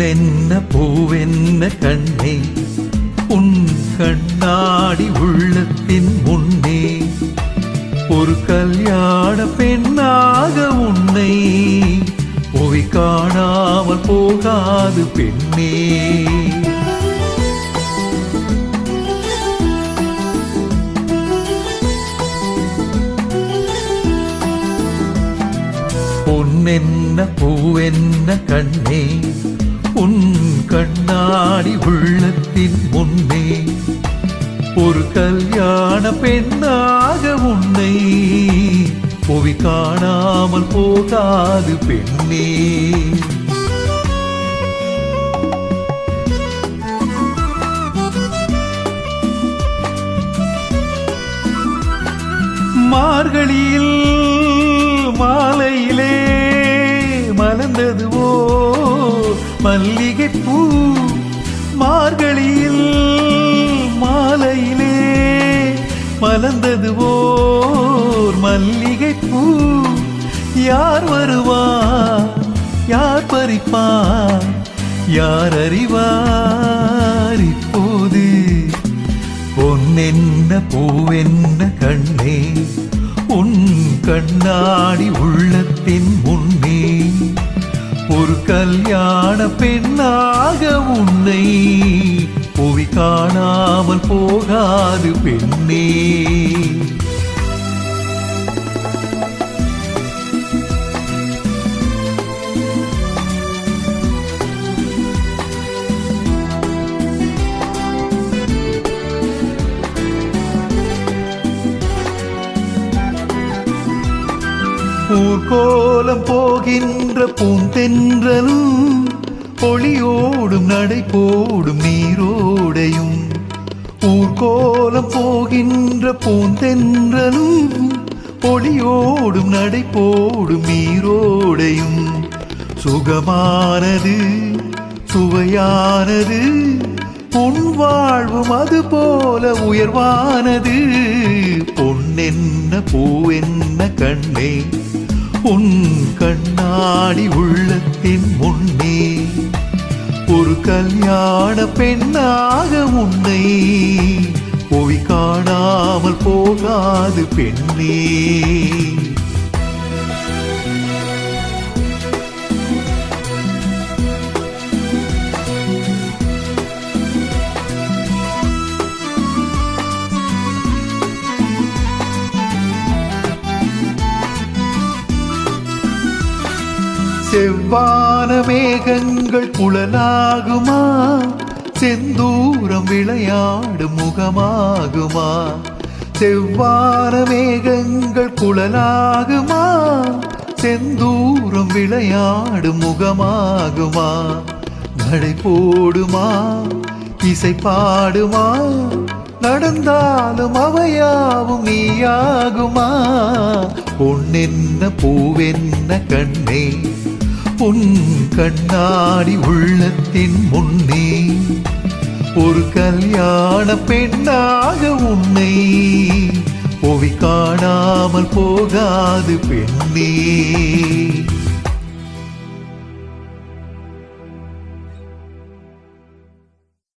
பொன்னென்ன பூவென்ன கண்ணே உன் கண்ணாடி உள்ளத்தின் முன்னே ஒரு கல்யாண பெண்ணாக உன்னை புவி காணாமல் போகாது பெண்ணே. பொன்னென்ன பூவென்ன கண்ணே உன் கண்ணாடி உள்ளத்தின் முன்னே ஒரு கல்யாண பெண்ணாக உன்னை புவி காணாமல் போகாது பெண்ணே. மலர்ந்ததுவோ மல்லிகை பூ யார் வருவா? யார் பறிப்பா? யார் அறிவார் இப்போது? பொன்னென்ன பூவென்ன கண்ணே? உன் கண்ணாடி உள்ளத்தின் முன்னே. ஒரு கல்யாண பெண்ணாக உன்னை புவி இல்லாமல் போகாது பெண்ணே. ஊர்கோலம் போகின்ற பூந்தென்றலும் ஒளியோடும் நடை போடும் நீரோடையும். ஊர்கோலம் போகின்ற பூந்தென்றலும் பொழியோடும் நடை போடும் நீரோடையும். சுகமானது சுவையானது பொன் வாழ்வும் அது போல உயர்வானது பொன்னென்ன பூவென்ன கண்ணே? உன் கண்ணாடி உள்ளத்தின் முன்னே. ஒரு கல்யாண பெண்ணாக உன்னை போய் காணாமல் போகாது பெண்ணே. செவ்வான மேகங்கள் புலனாகுமா? செந்தூரம் விளையாடும் முகமாகுமா? செவ்வான மேகங்கள் குழலாகுமா செந்தூரம் விளையாடும் முகமாகுமா? நடை போடுமா? இசை பாடுமா? நடந்தாலும் அவையாவும் நீயாகுமா? பொன்னென்ன பூவென்ன கண்ணே உன் கண்ணாடி உள்ளத்தின் முன்னே ஒரு கல்யாண பெண்ணாக உன்னை புவி காணாமல் போகாது பெண்ணே.